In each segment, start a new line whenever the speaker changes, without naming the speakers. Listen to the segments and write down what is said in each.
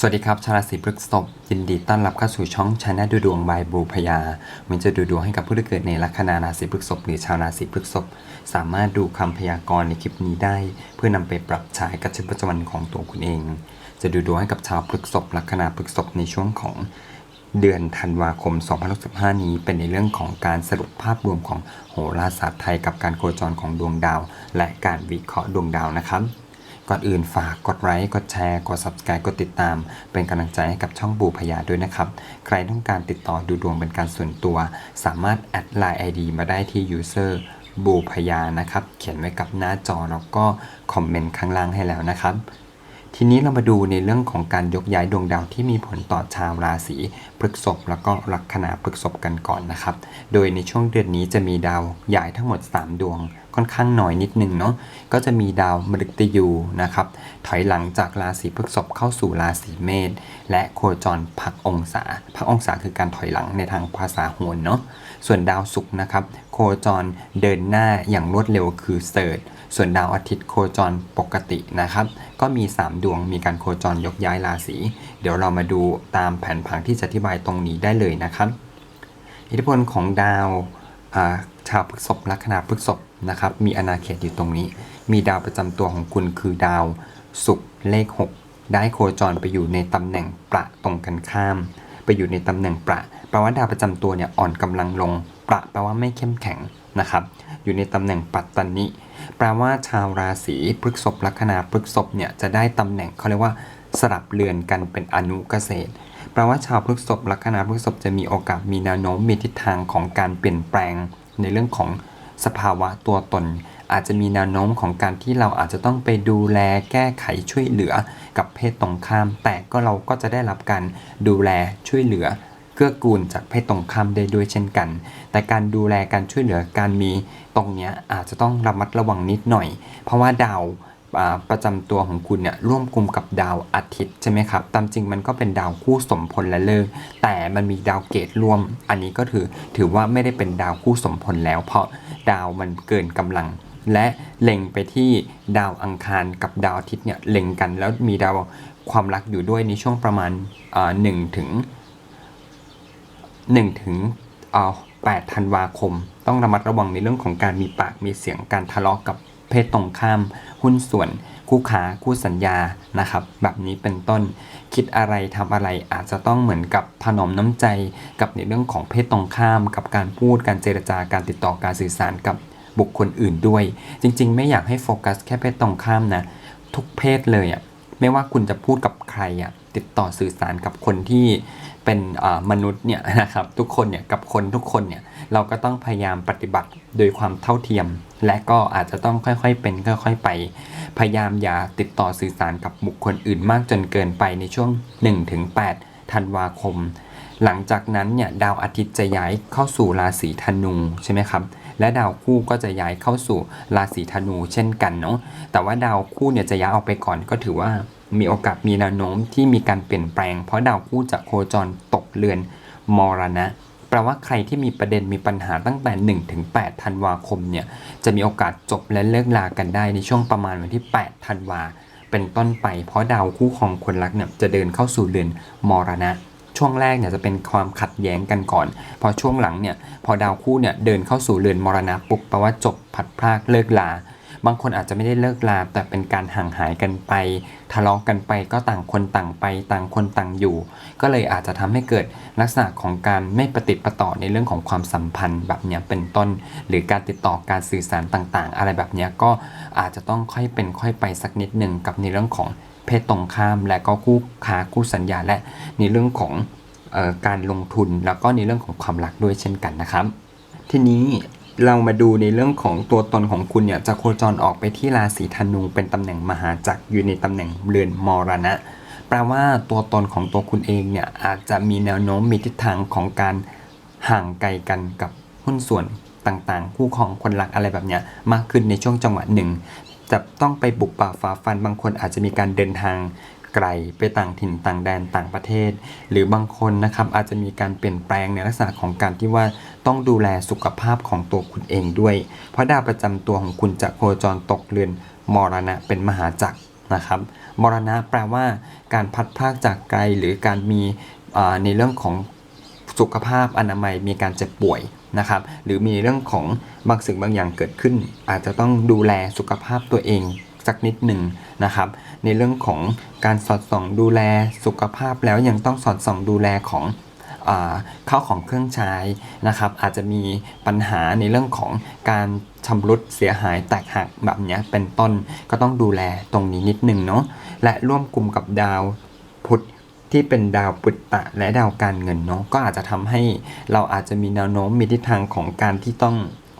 สวัสดีครับ ชาวราศีพฤษภยินดีต้อนรับเข้าสู่ช่องชาแนลดูดวงบายบูพยามันจะดูดวงให้กับผู้ที่เกิดในลัคนาราศีพฤษภหรือชาวราศีพฤษภสามารถดูคำพยากรณ์ในคลิปนี้ได้ เพื่อนำไปปรับใช้กับชีวิตประจำวันของตัวคุณเอง จะดูดวงให้กับชาวพฤษภลัคนาพฤษภในช่วงของเดือนธันวาคม 2065 นี้เป็นในเรื่องของการสรุปภาพรวมของโหราศาสตร์ไทยกับการโคจรของดวงดาว และการวิเคราะห์ดวงดาวนะครับ ก่อนอื่นฝากกดไลค์กดแชร์กด subscribe กดติดตาม เป็นกำลังใจให้กับช่องบูพยาด้วยนะครับ ใครต้องการติดต่อดูดวงเป็นการส่วนตัว สามารถแอดไลน์ ID มาได้ที่ user บูพยานะครับ เขียนไว้กับหน้าจอแล้วก็คอมเมนต์ข้างล่างให้แล้วนะครับทีนี้เรามาดูในเรื่องของการยกย้ายดวงดาวที่มีผลต่อชาวราศีพฤษภแล้วก็ลัคนาพฤษภกันก่อนนะครับ โดยในช่วงเดือนนี้จะมีดาวย้ายทั้งหมด 3 ดวง ค่อนข้างน้อยนิดนึงเนาะก็จะมีดาวมฤตยูนะครับถอยหลังจากราศีพฤษภเข้าสู่ราศีเมษและโคจรพักองศาพักองศาคือการถอยหลังในทางภาษาโหรเนาะส่วนดาวศุกร์นะครับโคจรเดินหน้าอย่างรวดเร็วคือเสิร์ชส่วนดาวอาทิตย์โคจรปกตินะครับ ก็มี 3 ดวงมีการโคจรยกย้ายราศีเดี๋ยวเรามาดูตามแผนผังที่จะอธิบายตรงนี้ได้เลยนะครับ อิทธิพลของดาวชาวพฤษภลัคนาพฤษภ นะครับ มีอาณาเขตอยู่ตรงนี้ มีดาวประจำตัวของคุณคือดาวศุกร์เลข 6 ได้โคจรไปอยู่ในตำแหน่งประตรงกันข้าม ไปอยู่ในตำแหน่งประแปลว่าดาวประจำตัวเนี่ยอ่อนกำลังลง ประแปลว่าไม่เข้มแข็งนะครับ อยู่ในตำแหน่งปัตตนิแปลว่าชาวราศีพฤกษภลัคนาพฤกษภเนี่ยจะได้ตำแหน่งเขาเรียกว่าสลับเรือนกันเป็นอนุเกษตรแปลว่าชาวพฤกษภลัคนาพฤกษภจะมีโอกาสมีแนวโน้มมีทิศทางของการเปลี่ยนแปลงในเรื่องของ สภาวะตัวตน อาจจะมีแนวโน้มของการที่เราอาจจะต้องไปดูแลแก้ไขช่วยเหลือกับเพศตรงข้าม แต่ก็เราก็จะได้รับการดูแลช่วยเหลือเกื้อกูลจากเพศตรงข้ามได้ด้วยเช่นกัน แต่การดูแลการช่วยเหลือการมีตรงเนี้ยอาจจะต้องระมัดระวังนิดหน่อย เพราะว่าดาว ประจำตัวของคุณเนี่ยร่วมกลุ่มกับดาวอาทิตย์ใช่ไหมครับ ตามจริงมันก็เป็นดาวคู่สมพลและเลิก แต่มันมีดาวเกตร่วม อันนี้ก็ถือถือว่าไม่ได้เป็นดาวคู่สมพลแล้ว เพราะดาวมันเกินกำลัง และเล็งไปที่ดาวอังคารกับดาวอาทิตย์เนี่ยเล็งกัน แล้วมีดาวความรักอยู่ด้วยในช่วงประมาณหนึ่งถึง1ถึงเอ่อ8ธันวาคม ต้องระมัดระวังในเรื่องของการมีปากมีเสียงการทะเลาะกับ เพศตรงข้าม หุ้นส่วน คู่ค้าคู่สัญญานะครับ แบบนี้เป็นต้น คิดอะไรทำอะไรอาจจะต้องเหมือนกับถนอมน้ำใจกับในเรื่องของเพศตรงข้าม กับการพูดการเจรจาการติดต่อการสื่อสารกับบุคคลอื่นด้วย จริง ๆ ไม่อยากให้โฟกัสแค่เพศตรงข้ามนะทุกเพศเลยอะไม่ว่าคุณจะพูดกับใครอะติดต่อสื่อสารกับคนที่เป็นมนุษย์เนี่ยนะครับทุกคนเนี่ยกับคนทุกคนเนี่ยเราก็ต้องพยายามปฏิบัติโดยความเท่าเทียม และก็อาจจะต้องค่อยๆเป็นค่อยๆไป พยายามอย่าติดต่อสื่อสารกับบุคคลอื่นมากจนเกินไปในช่วง 1-8 ธันวาคม หลังจากนั้นเนี่ยดาวอาทิตย์จะย้ายเข้าสู่ราศีธนูใช่ไหมครับและดาวคู่ก็จะย้ายเข้าสู่ราศีธนูเช่นกันเนาะ แต่ว่าดาวคู่เนี่ยจะย้ายออกไปก่อนก็ถือว่ามีโอกาสมีแนวโน้มที่มีการเปลี่ยนแปลง เพราะดาวคู่จะโคจรตกเรือนมรณะ แปลว่าใครที่มีประเด็นมีปัญหาตั้งแต่1ถึง8ธันวาคมเนี่ยจะมีโอกาสจบและเลิกลากันได้ในช่วงประมาณวันที่8ธันวาเป็นต้นไป เพราะดาวคู่ของคนรักเนี่ยจะเดินเข้าสู่เรือนมรณะ ช่วงแรกเนี่ยจะเป็นความขัดแย้งกันก่อน พอช่วงหลังเนี่ยพอดาวคู่เนี่ยเดินเข้าสู่เรือนมรณะปุ๊บแปลว่าจบผัดพรากเลิกลา บางคนอาจจะไม่ได้เลิกลาแต่เป็นการห่างหายกันไป ทะเลาะกันไปก็ต่างคนต่างไปต่างคนต่างอยู่ ก็เลยอาจจะทำให้เกิดลักษณะของการไม่ปฏิปต่อในเรื่องของความสัมพันธ์แบบนี้เป็นต้น หรือการติดต่อการสื่อสารต่างๆ อะไรแบบนี้ก็อาจจะต้องค่อยเป็นค่อยไปสักนิดหนึ่งกับในเรื่องของเพศตรงข้ามและก็คู่ค้าคู่สัญญาและในเรื่องของการลงทุนแล้วก็ในเรื่องของความรักด้วยเช่นกันนะครับ ทีนี้ เรามาดูในเรื่องของตัวตนของคุณเนี่ยจะโคจรออกไปที่ราศีธนูเป็นตำแหน่งมหาจักรอยู่ในตำแหน่งเรือนมรณะ แปลว่าตัวตนของตัวคุณเองเนี่ยอาจจะมีแนวโน้มมีทิศทางของการห่างไกลกันกับหุ้นส่วนต่างๆ คู่ครองคนรักอะไรแบบเนี้ยมากขึ้นในช่วงจังหวะหนึ่งจะต้องไปบุกป่าฝ่าฟันบางคนอาจจะมีการเดินทาง ไกลไปต่างถิ่นต่างแดนต่างประเทศ หรือบางคนนะครับอาจจะมีการเปลี่ยนแปลงในลักษณะของการที่ว่าต้องดูแลสุขภาพของตัวคุณเองด้วย เพราะดาวประจำตัวของคุณจะโคจรตกเรือนมรณะเป็นมหาจักรนะครับมรณะแปลว่าการพัดพากจากไกลหรือการมีในเรื่องของสุขภาพอนามัยมีการเจ็บป่วยนะครับ หรือมีเรื่องของบางสิ่งบางอย่างเกิดขึ้น อาจจะต้องดูแลสุขภาพตัวเอง สักนิดหนึ่งนะครับ ในเรื่องของการสอดส่องดูแลสุขภาพแล้วยังต้องสอดส่องดูแลของข้าวของเครื่องใช้นะครับ อาจจะมีปัญหาในเรื่องของการชำรุดเสียหายแตกหักแบบนี้เป็นต้นก็ต้องดูแลตรงนี้นิดนึงเนาะและร่วมกลุ่มกับดาวพุธที่เป็นดาวปุตตะและดาวการเงินเนาะก็อาจจะทำให้เราอาจจะมีแนวโน้มมีทิศทางของการที่ต้อง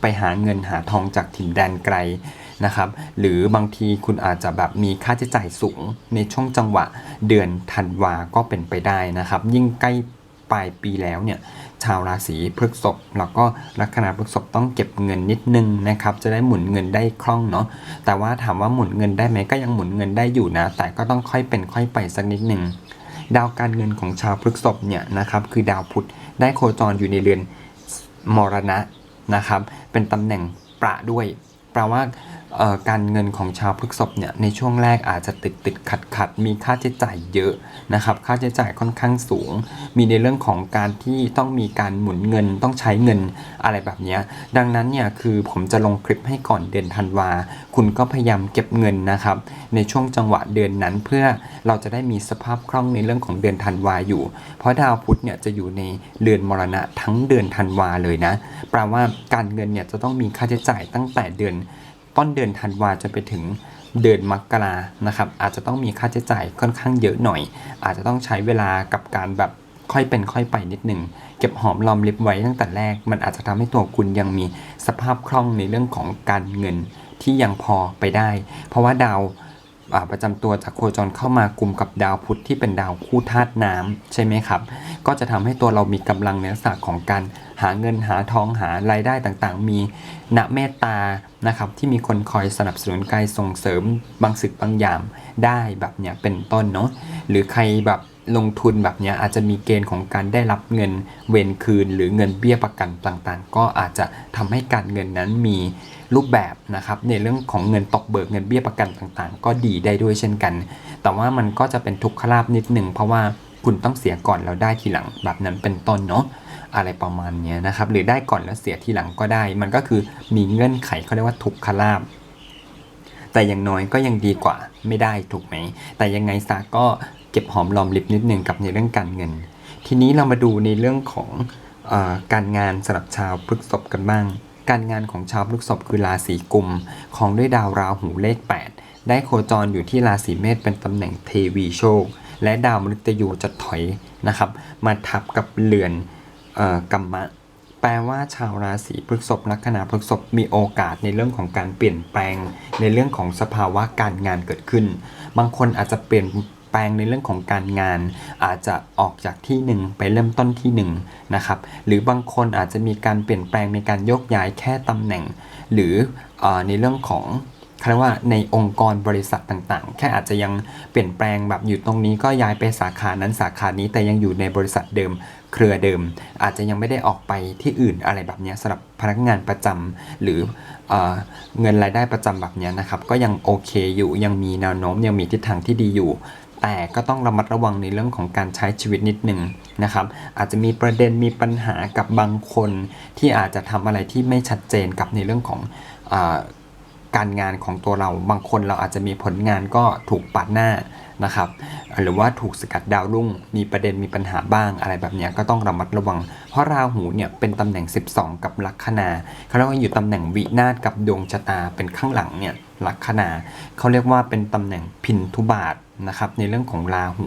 ไปหาเงินหาทองจากถิ่นแดนไกล นะครับ หรือบางทีคุณอาจจะแบบมีค่าใช้จ่ายสูงในช่วงจังหวะเดือนธันวาก็เป็นไปได้นะครับ ยิ่งใกล้ปลายปีแล้วเนี่ยชาวราศีพฤษภแล้วก็ลัคนาพฤษภต้องเก็บเงินนิดนึงนะครับจะได้หมุนเงินได้คล่องเนาะแต่ว่าถามว่าหมุนเงินได้ไหมก็ยังหมุนเงินได้อยู่นะ แต่ก็ต้องค่อยเป็นค่อยไปสักนิดหนึ่งดาวการเงินของชาวพฤษภเนี่ยนะครับคือดาวพุธได้โคจรอยู่ในเรือนมรณะนะครับเป็นตำแหน่งประด้วยแปลว่า การเงินของชาวพฤษภเนี่ยในช่วงแรกอาจจะติดติดขัดขัดมีค่าใช้จ่ายเยอะนะครับค่าใช้จ่ายค่อนข้างสูง มีในเรื่องของการที่ต้องมีการหมุนเงินต้องใช้เงินอะไรแบบนี้ดังนั้นเนี่ยคือผมจะลงคลิปให้ก่อนเดือนธันวา คุณก็พยายามเก็บเงินนะครับในช่วงจังหวะเดือนนั้นเพื่อเราจะได้มีสภาพคล่องในเรื่องของเดือนธันวาอยู่ เพราะดาวพุธเนี่ยจะอยู่ในเรือนมรณะทั้งเดือนธันวาเลยนะแปลว่าการเงินเนี่ยจะต้องมีค่าใช้จ่ายตั้งแต่เดือน ต้นเดือนธันวาจะไปถึงเดือนมกรานะครับ อาจจะต้องมีค่าใช้จ่ายค่อนข้างเยอะหน่อย อาจจะต้องใช้เวลากับการแบบค่อยเป็นค่อยไปนิดหนึ่งเก็บหอมรอมริบไว้ตั้งแต่แรก มันอาจจะทำให้ตัวคุณยังมีสภาพคล่องในเรื่องของการเงินที่ยังพอไปได้ เพราะว่าดาว ประจำตัวจากโคจรเข้ามากลุ่มกับดาวพุธที่เป็นดาวคู่ธาตุน้ำใช่ไหมครับ ก็จะทำให้ตัวเรามีกำลังในลักษณะของการหาเงินหาทองหารายได้ต่างๆ มีณเมตตานะครับที่มีคนคอยสนับสนุนกายส่งเสริมบางสึกบางอย่างได้แบบเนี้ยเป็นต้นเนาะหรือใครแบบ ลงทุนแบบเนี้ยอาจจะมีเกณฑ์ของการได้รับเงินเวรคืน หรือเงินเบี้ยประกันต่างๆ ก็อาจจะทำให้การเงินนั้นมีรูปแบบนะครับในเรื่องของเงินตกเบิกเงินเบี้ยประกันต่างๆ ก็ดีได้ด้วยเช่นกัน แต่ว่ามันก็จะเป็นทุกขลาบนิดหนึ่งเพราะว่าคุณต้องเสียก่อนแล้วได้ทีหลังแบบนั้นเป็นต้นเนาะอะไรประมาณเนี้ยนะครับหรือได้ก่อนแล้วเสียทีหลังก็ได้ มันก็คือมีเงื่อนไขเขาเรียกว่าทุกขลาบแต่อย่างน้อยก็ยังดีกว่าไม่ได้ถูกไหม แต่ยังไงซะก็ เก็บหอมรอมริบนิดนึงกับในเรื่องการเงิน ทีนี้เรามาดูในเรื่องของอการงานสำหรับชาวพฤกษภกันบ้าง การงานของชาวพฤกษภคือราศีกุมของด้วยดาวราหูเลข 8 ได้โคจรอยู่ที่ราศีเมษเป็นตำแหน่งเทวีโชค และดาวมฤตยูจะถอยนะครับ มาทับกับเรือนอกรรมะแปลว่าชาวราศีพฤษภลัคนาพฤษภมีโอกาสในเรื่องของการเปลี่ยนแปลง ในเรื่องของสภาวะการงานเกิดขึ้น บางคนอาจจะเปลี่ยน แปลงในเรื่องของการงาน อาจจะออกจากที่หนึ่งไปเริ่มต้นที่หนึ่งนะครับหรือบางคนอาจจะมีการเปลี่ยนแปลงในการยกย้ายแค่ตำแหน่ง หรืออในเรื่องของเขารียกว่าในองค์กรบริษัทต่างๆ แค่อาจจะยังเปลี่ยนแปลงแบบอยู่ตรงนี้ก็ย้ายไปสาขานั้นสาขานี้แต่ยังอยู่ในบริษัทเดิมเครือเดิม อาจจะยังไม่ได้ออกไปที่อื่นอะไรแบบนี้สำหรับพนักงานประจำหรือเอเงินรายได้ประจำแบบนี้นะครับก็ยังโอเคอยู่ยังมีแนวโน้มยังมีทิศทางที่ดีอยู่ แต่ก็ต้องระมัดระวังในเรื่องของการใช้ชีวิตนิดหนึ่งนะครับ อาจจะมีประเด็นมีปัญหากับบางคน ที่อาจจะทำอะไรที่ไม่ชัดเจนกับในเรื่องของอการงานของตัวเรา บางคนเราอาจจะมีผลงานก็ถูกปัดหน้า นะครับ หรือว่าถูกสกัดดาวรุ่ง มีประเด็นมีปัญหาบ้างอะไรแบบนี้ก็ต้องระมัดระวัง เพราะราหูเนี่ยเป็นตำแหน่ง 12 กับลัคนาเขาเรียกว่าอยู่ตำแหน่งวินาศกับดวงชะตาเป็นข้างหลังเนี่ยลัคนาเขาเรียกว่าเป็นตำแหน่งพินทุบาทนะครับในเรื่องของราหู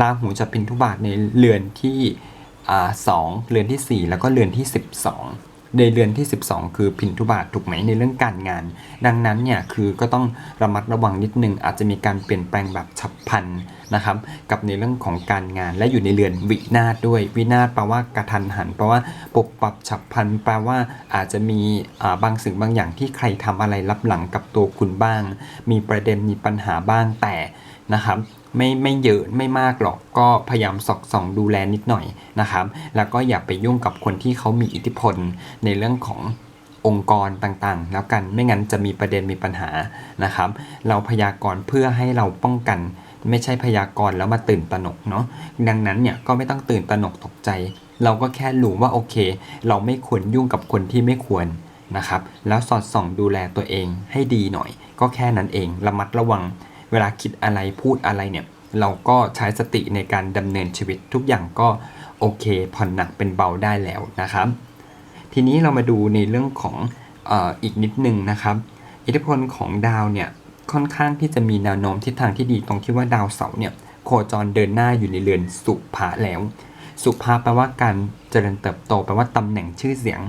ราหูจะพินทุบาทในเรือนที่อ่าสองเรือนทีสี่ 4 แล้วก็เรือนที่ 12 ในเรือนที่ 12 คือพินทุบาทถูกไหมในเรื่องการงาน ดังนั้นเนี่ยคือก็ต้องระมัดระวังนิดนึง อาจจะมีการเปลี่ยนแปลงแบบฉับพลันนะครับกับในเรื่องของการงานและอยู่ในเรือนวินาศด้วย วินาศแปลว่ากระทันหันแปลว่าปรับปรับฉับพลันแปลว่าอาจจะมีาบางสิ่งบางอย่างที่ใครทำอะไรรับหลังกับตัวคุณบ้าง มีประเด็นมีปัญหาบ้างแต่นะครับ ไม่ไม่เยอะไม่มากหรอกก็พยายามสอดส่องดูแลนิดหน่อยนะครับ แล้วก็อย่าไปยุ่งกับคนที่เขามีอิทธิพลในเรื่องขององค์กรต่างๆ แล้วกันไม่งั้นจะมีประเด็นมีปัญหานะครับ เราพยากรณ์เพื่อให้เราป้องกัน ไม่ใช่พยากรณ์แล้วมาตื่นตระหนกเนาะดังนั้นเนี่ยก็ไม่ต้องตื่นตระหนกตกใจ เราก็แค่รู้ว่าโอเค เราไม่ควรยุ่งกับคนที่ไม่ควรนะครับ แล้วสอดส่องดูแลตัวเองให้ดีหน่อย ก็แค่นั้นเองระมัดระวัง เวลาคิดอะไรพูดอะไรเนี่ย เราก็ใช้สติในการดำเนินชีวิตทุกอย่างก็โอเค ผ่อนหนักเป็นเบาได้แล้วนะครับ ทีนี้เรามาดูในเรื่องของอออีกนิดนึงนะครับ อิทธิพลของดาวเนี่ยค่อนข้างที่จะมีแนวโน้มทิศทางที่ดีตรงที่ว่าดาวเสาร์เนี่ยโคจรเดินหน้าอยู่ในเรือนสุภะแล้ว สุภาแปลว่าการเจริญเติบโตแปลว่าตำแหน่งชื่อเสียง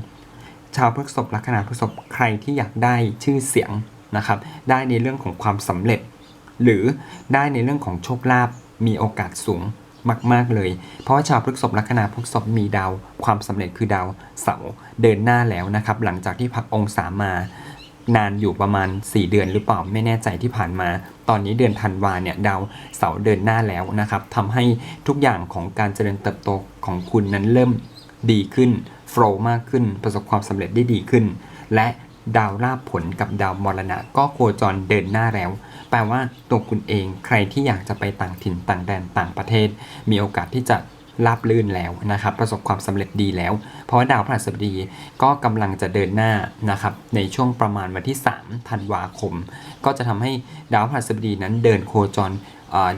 ชาวพฤษภลัคนาพฤษภใครที่อยากได้ชื่อเสียงนะครับ ได้ในเรื่องของความสำเร็จ หรือได้ในเรื่องของโชคลาภมีโอกาสสูงมากๆเลย เพราะว่าชาวพฤษภลัคนาพฤษภมีดาว ความสำเร็จคือดาวเสาร์เดินหน้าแล้วนะครับ หลังจากที่พักองศามานานอยู่ประมาณ 4 เดือนหรือเปล่าไม่แน่ใจที่ผ่านมา ตอนนี้เดือนธันวาเนี่ยดาวเสาร์เดินหน้าแล้วนะครับทำให้ทุกอย่างของการเจริญเติบโตของคุณนั้นเริ่มดีขึ้นโฟล์มากขึ้น ประสบความสำเร็จได้ดีขึ้น และดาวราบผลกับดาวมรณะก็โคจรเดินหน้าแล้ว แปลว่าตัวคุณเองใครที่อยากจะไปต่างถิ่นต่างแดนต่างประเทศ มีโอกาสที่จะราบลื่นแล้วนะครับประสบความสำเร็จดีแล้ว เพราะว่าดาวพฤหัสบดีก็กำลังจะเดินหน้านะครับในช่วงประมาณวันที่3ธันวาคม ก็จะทำให้ดาวพฤหัสบดีนั้นเดินโคจร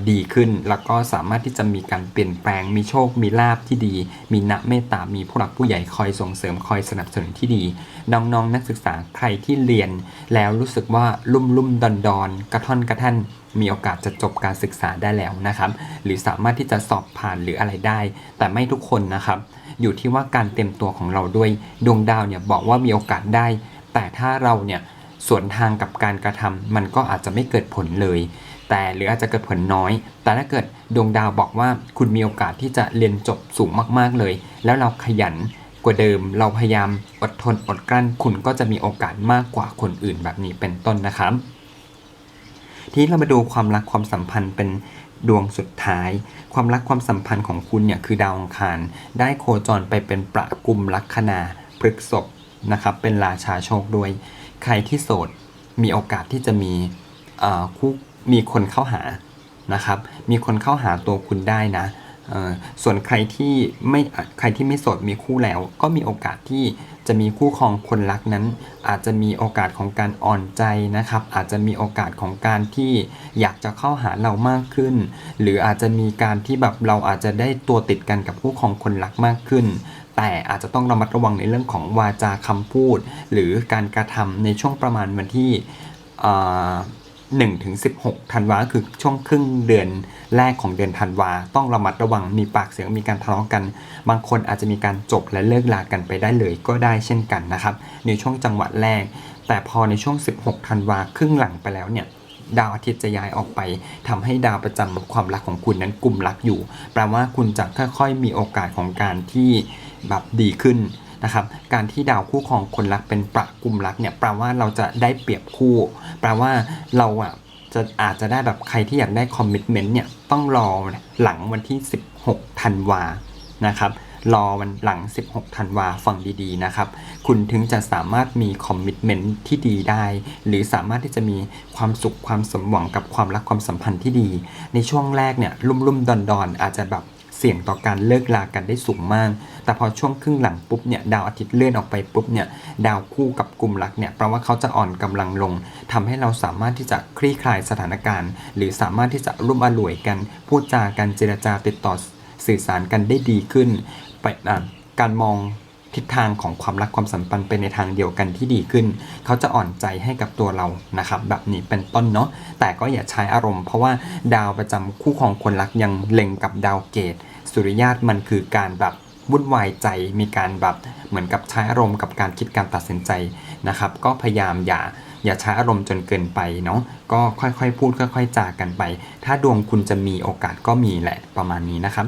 ดีขึ้น แล้วก็สามารถที่จะมีการเปลี่ยนแปลง มีโชค มีลาบที่ดี มีณเมตตา มีผู้หลักผู้ใหญ่คอยส่งเสริมคอยสนับสนุนที่ดี น้องๆนนักศึกษาใครที่เรียน แล้วรู้สึกว่าลุ่มลุ่มดอนดอนกระท่อนกระท่านมีโอกาสจะจบการศึกษาได้แล้วนะครับ หรือสามารถที่จะสอบผ่านหรืออะไรได้ แต่ไม่ทุกคนนะครับ อยู่ที่ว่าการเต็มตัวของเราด้วย ดวงดาวเนี่ยบอกว่ามีโอกาสได้ แต่ถ้าเราเนี่ย สวนทางกับการกระทำมันก็อาจจะไม่เกิดผลเลย แต่หรืออาจจะเกิดผลน้อย แต่ถ้าเกิดดวงดาวบอกว่าคุณมีโอกาสที่จะเรียนจบสูงมากๆเลย แล้วเราขยันกว่าเดิม เราพยายามอดทนอดกลั้น คุณก็จะมีโอกาสมากกว่าคนอื่นแบบนี้เป็นต้นนะครับ ทีนี้เรามาดูความรักความสัมพันธ์เป็นดวงสุดท้าย ความรักความสัมพันธ์ของคุณเนี่ยคือดาวอังคาร ได้โคจรไปเป็นประกุมลัคนาพฤกษภ นะครับเป็นราชาโชคด้วย ใครที่โสดมีโอกาสที่จะมีคู่มีคนเข้าหานะครับ มีคนเข้าหาตัวคุณได้นะส่วนใครที่ไม่ใครที่ไม่โสดมีคู่แล้ว ก็มีโอกาสที่จะมีคู่ครองคนรักนั้น อาจจะมีโอกาสของการอ่อนใจนะครับ อาจจะมีโอกาสของการที่อยากจะเข้าหาเรามากขึ้น หรืออาจจะมีการที่แบบเราอาจจะได้ตัวติดกันกับคู่ครองคนรักมากขึ้น แต่อาจจะต้องระมัดระวังในเรื่องของวาจาคำพูด หรือการกระทำในช่วงประมาณวันที่อ่า1ถึง16ธันวาคือช่วงครึ่งเดือนแรกของเดือนธันวาต้องระมัดระวังมีปากเสียงมีการทะเลาะกัน บางคนอาจจะมีการจบและเลิกลากันไปได้เลยก็ได้เช่นกันนะครับในช่วงจังหวะแรก แต่พอในช่วง 16ธันวาครึ่งหลังไปแล้วเนี่ย ดาวอาทิตย์จะย้ายออกไปทำให้ดาวประจำความรักของคุณนั้นกลุ่มรักอยู่ แปลว่าคุณจะค่อยๆมีโอกาสของการที่แบบดีขึ้นนะครับการที่ดาวคู่ครองคนรักเป็นประกลุ่มรักเนี่ยแปลว่าเราจะได้เปรียบคู่ แปลว่าเราอะจะอาจจะได้แบบใครที่อยากได้คอมมิชเมนต์เนี่ยต้องรอหลังวันที่ 16ธันวานะครับ รอวันหลัง 16 ธันวาฟังดีๆนะครับ คุณถึงจะสามารถมีคอมมิชเมนต์ที่ดีได้ หรือสามารถที่จะมีความสุขความสมหวังกับความรักความสัมพันธ์ที่ดี ในช่วงแรกเนี่ยลุ่มๆดอนๆอาจจะแบบเสี่ยงต่อการเลิกลากันได้สูงมาก แต่พอช่วงครึ่งหลังปุ๊บเนี่ยดาวอาทิตย์เลื่อนออกไปปุ๊บเนี่ยดาวคู่กับกลุ่มรักเนี่ยแปลว่าเขาจะอ่อนกำลังลงทำให้เราสามารถที่จะคลี่คลายสถานการณ์ หรือสามารถที่จะร่วมอร่วยกัน พูดจากันเจรจาติดต่อสื่อสารกันได้ดีขึ้น ไปอะการมองทิศทางของความรักความสัมพันธ์เป็นในทางเดียวกันที่ดีขึ้น เขาจะอ่อนใจให้กับตัวเรานะครับ แบบนี้เป็นต้นเนาะแต่ก็อย่าใช้อารมณ์เพราะว่าดาวประจำคู่ของคนรักยังเล็งกับดาวเกต สุริยาตมันคือการแบบวุ่นวายใจมีการแบบเหมือนกับใช้อารมณ์กับการคิดการตัดสินใจนะครับ ก็พยายามอย่าอย่าใช้อารมณ์จนเกินไปเนาะก็ค่อยๆ พูดค่อยๆจากันไป ถ้าดวงคุณจะมีโอกาสก็มีแหละประมาณนี้นะครับ